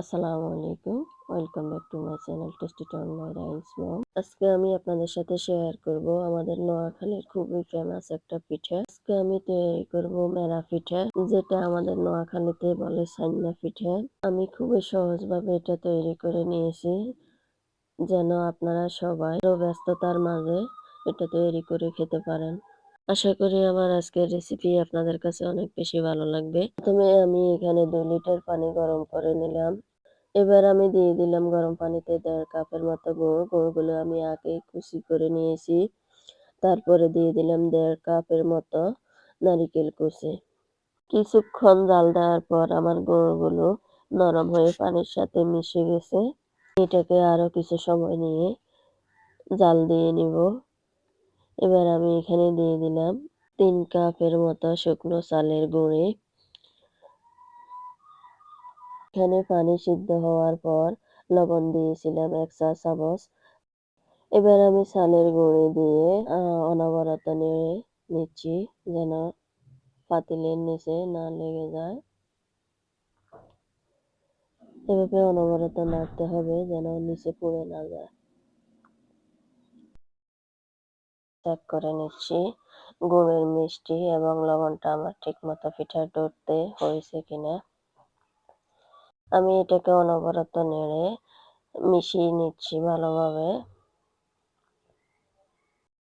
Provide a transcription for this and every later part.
আসসালামু আলাইকুম। Welcome back to my channel tasty town মাইরা মম আজকে আমি আপনাদের সাথে শেয়ার করব আমাদের নোয়াখালীর খুবই ফেমাস একটা পিঠা। আজকে আমি তৈরি করব মেরা পিঠা, যেটা আমাদের নোয়াখালীতে বলে সান্না পিঠা। আমি খুবই সহজভাবে এটা তৈরি করে নিয়েছি, যেন আপনারা সবাই ব্যস্ততার মাঝে এটা তৈরি করে খেতে পারেন। আশা করি আমার আজকের রেসিপি আপনাদের কাছে অনেক বেশি ভালো লাগবে। প্রথমে আমি এখানে দু লিটার পানি গরম করে নিলাম। এবার আমি দিয়ে দিলাম গরম পানিতে দেড় কাপের মতো গুড়, গুড়গুলো আমি আগে কুচি করে নিয়েছি। তারপরে দিয়ে দিলাম দেড় কাপের মতো নারিকেল কুচি। কিছুক্ষণ জাল দেওয়ার পর আমার গুঁড়োগুলো নরম হয়ে পানির সাথে মিশে গেছে। এটাকে আরও কিছু সময় নিয়ে জাল দিয়ে নিব। এবার আমি এখানে দিয়ে দিলাম তিন কাপের মতো শুকনো চালের গুঁড়ি। এখানে পানি সিদ্ধ হওয়ার পর লবণ দিয়েছিলাম এক চা চামচ। এবার আমি চালের গুঁড়ি দিয়ে অনবরত নেড়ে নিচ্ছি যেন পাতিলের নিচে না লেগে যায়। এভাবে অনবরত নাড়তে হবে যেন নিচে পুড়ে না যায়। চেক করে নিচ্ছি। গুড়ের মিষ্টি এবং লবণটা আমার ঠিক মতো পিঠার ডোরতে হয়েছে কিনা। আমি এটাকে অনবরত নেড়ে মিশিয়ে নিচ্ছি ভালোভাবে।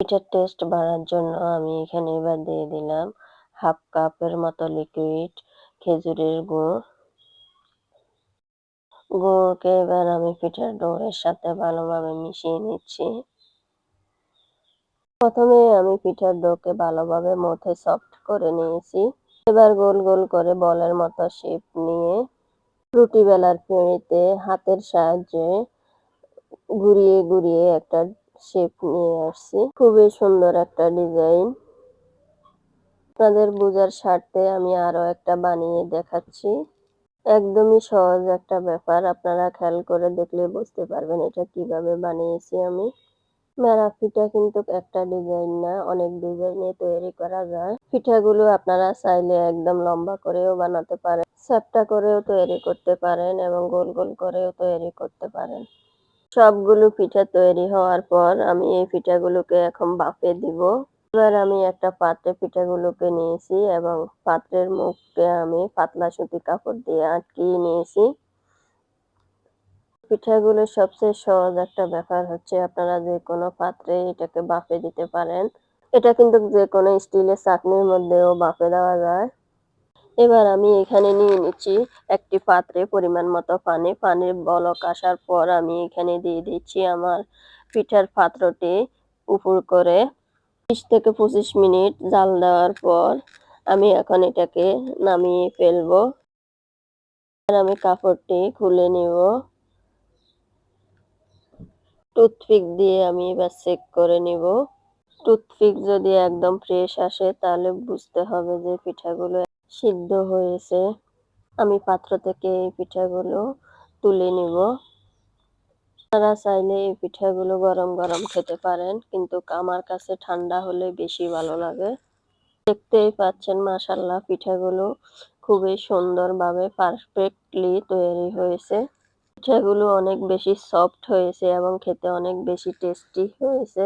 পিঠার টেস্ট বাড়ার জন্য আমি এখানে এবার দিয়ে দিলাম হাফ কাপের মতো লিকুইড খেজুরের গুড়। গুঁড়োকে এবার আমি পিঠার ডোরের সাথে ভালোভাবে মিশিয়ে নিচ্ছি। প্রথমে আমি পিঠার ডোকে ভালোভাবে মথে সফট করে নিয়েছি। এবার গোল গোল করে বলের মতো শেপ নিয়ে রুটি বেলার পেঁড়িতে হাতের সাহায্যে ঘুরিয়ে ঘুরিয়ে একটা শেপ নিয়ে আসছি। খুবই সুন্দর একটা ডিজাইন আপনাদের বোঝার স্বার্থে আমি আরও একটা বানিয়ে দেখাচ্ছি। একদমই সহজ একটা ব্যাপার, আপনারা খেয়াল করে দেখলে বুঝতে পারবেন এটা কীভাবে বানিয়েছি আমি। মেরা পিঠা কিন্তু একটা ডিজাইন না, অনেক ডিজাইনে তৈরি করা যায়। পিঠাগুলো আপনারা চাইলে একদম লম্বা করেও বানাতে পারেন, চ্যাপটা করেও তৈরি করতে পারেন এবং গোল গোল করেও তৈরি করতে পারেন। সবগুলো পিঠা তৈরি হওয়ার পর আমি এই পিঠাগুলোকে এখন বাফে দিব। এবার আমি একটা পাত্রে পিঠাগুলোকে নিয়েছি এবং পাত্রের মুখকে আমি পাতলা সুতি কাপড় দিয়ে আটকিয়ে নিয়েছি। পিঠাগুলো সবচেয়ে সহজ একটা ব্যাপার হচ্ছে আপনারা যে কোনো পাত্রে এটাকে বাফে দিতে পারেন। এটা কিন্তু যে কোনো স্টিলের চাটনির মধ্যেও বাফে দেওয়া যায়। এবার আমি এখানে নিয়ে নিচ্ছি একটি পাত্রে পরিমাণ মতো পানি। পানির বলক আসার পর আমি এখানে দিয়ে দিচ্ছি আমার পিঠার পাত্রটি উপর করে বিশ থেকে পঁচিশ মিনিট জাল দেওয়ার পর আমি এখন এটাকে নামিয়ে ফেলব। আমি কাপড়টি খুলে নিব। টুথপিক দিয়ে আমি এবার চেক করে নিব। টুথপিক যদি একদম ফ্রেশ আসে, তাহলে বুঝতে হবে যে পিঠাগুলো সিদ্ধ হয়েছে। আমি পাত্র থেকে এই পিঠাগুলো তুলে নিব। আপনারা চাইলে এই পিঠাগুলো গরম গরম খেতে পারেন, কিন্তু আমার কাছে ঠান্ডা হলে বেশি ভালো লাগে। দেখতেই পাচ্ছেন মাসাল্লাহ পিঠাগুলো খুবই সুন্দরভাবে পারফেক্টলি তৈরি হয়েছে। পিঠাগুলো অনেক বেশি সফট হয়েছে এবং খেতে অনেক বেশি টেস্টি হয়েছে।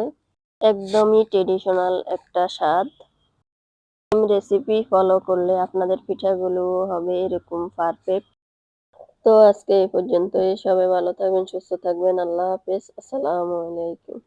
একদমই ট্রেডিশনাল একটা স্বাদ। রেসিপি ফলো করলে আপনাদের পিঠাগুলো হবে এরকম পারফেক্ট তো আজকে এই পর্যন্তই। সবাই ভালো থাকবেন, সুস্থ থাকবেন। আল্লাহ হাফেজ। আসসালামু আলাইকুম।